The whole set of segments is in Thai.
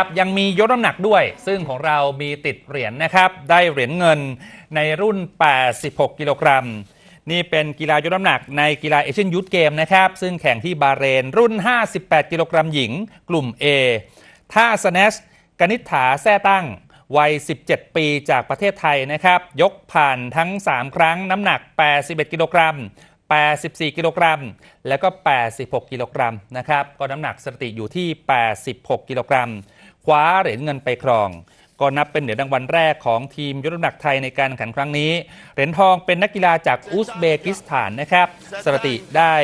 ครับยังมียกน้ำหนักด้วย ซึ่งของเรามีติดเหรียญนะครับ ได้เหรียญเงินในรุ่น 86 กิโลกรัม นี่เป็นกีฬายกน้ำหนักในกีฬาเอเชียนยูทเกมนะครับ ซึ่งแข่งที่บาเรนรุ่น 58 กิโลกรัมหญิง กลุ่ม A ท่าสแนชกนิษฐาแซ่ตั้ง วัย 17 ปีจากประเทศไทยนะครับ ยกผ่านทั้ง 3 ครั้งน้ำหนัก 81 กิโลกรัม84 กิโลกรัม แล้วก็ 86 กิโลกรัมนะครับ ก็น้ำหนักสถิติอยู่ที่ 86 กิโลกรัม ว้าเหรียญเงินไปครอง ก็นับเป็นเหรียญรางวัลแรกของทีมยกน้ำหนักไทยในการแข่งขันครั้งนี้ เหรียญทองเป็นนักกีฬาจากอุซเบกิสถานนะครับสถิติได้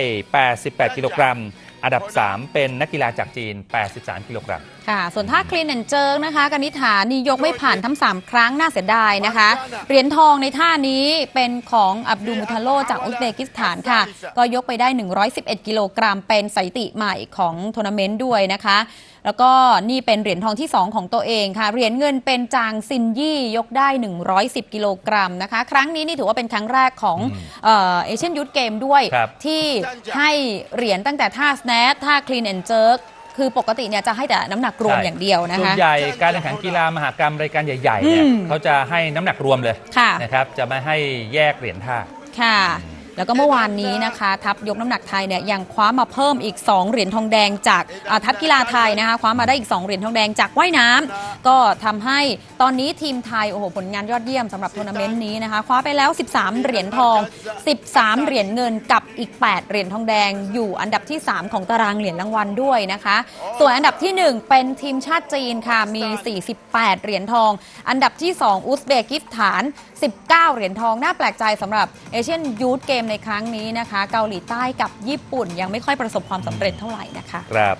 88 กิโลกรัม อันดับ 3 เป็นนักกีฬาจากจีน 83 กิโลกรัม ค่ะ ส่วนท่าคลีนแอนเจิร์กนะคะกนิษฐานี่ยกไม่ผ่านทั้ง 3 ครั้งน่าเสียดายนะคะ เหรียญทองในท่านี้เป็นของอับดุลมุทาโลจากอุซเบกิสถานค่ะ ก็ยกไปได้ 111 กิโลกรัม เป็นสถิติใหม่ของทัวร์นาเมนต์ด้วยนะคะ แล้วก็นี่เป็นเหรียญทองที่ 2 ของตัวเองค่ะ เหรียญเงินเป็นจางซินยี่ยกได้ 110 กิโลกรัมนะคะ ครั้งนี้นี่ถือว่าเป็นครั้งแรกของเอเชียนยูทเกมด้วยครับที่ให้เหรียญตั้งแต่ท่าสแนทท่าคลีนแอนเจิร์กคือปกติเนี่ยจะให้แต่น้ำหนักรวมใช่ อย่างเดียวนะส่วคะ นใหญ่การแข่งขันกีฬามหากรรมรายการใหญ่ๆเนี่ยอืมเขาจะให้น้ำหนักรวมเลยค่ะ นะครับจะไม่ให้แยกเหรียญท่า ค่ะ แล้วก็เมื่อวานนี้นะคะ ทัพยกน้ำหนักไทยเนี่ยยังคว้ามาเพิ่มอีก 2 เหรียญทองแดงจากทัพกีฬาไทยนะคะคว้ามาได้อีก 2 เหรียญทองแดงจากว่ายน้ำก็ทำให้ตอนนี้ทีมไทยโอ้โหผลงานยอดเยี่ยมสำหรับทัวร์นาเมนต์นี้นะคะคว้าไปแล้ว 13 เหรียญทอง 13 เหรียญเงินกับอีก 8 เหรียญทองแดง อยู่อันดับที่ 3 ของตารางเหรียญรางวัลด้วยนะคะ ส่วนอันดับที่ 1 เป็นทีมชาติจีนค่ะมี 48 เหรียญทอง อันดับที่ 2 อุซเบกิสถาน 19 เหรียญทองน่าแปลกใจสำหรับเอเชียนยูทเกมมในครั้งนี้นะคะ เกาหลีใต้กับญี่ปุ่นยังไม่ค่อยประสบความสำเร็จเท่าไหร่นะคะ ครับ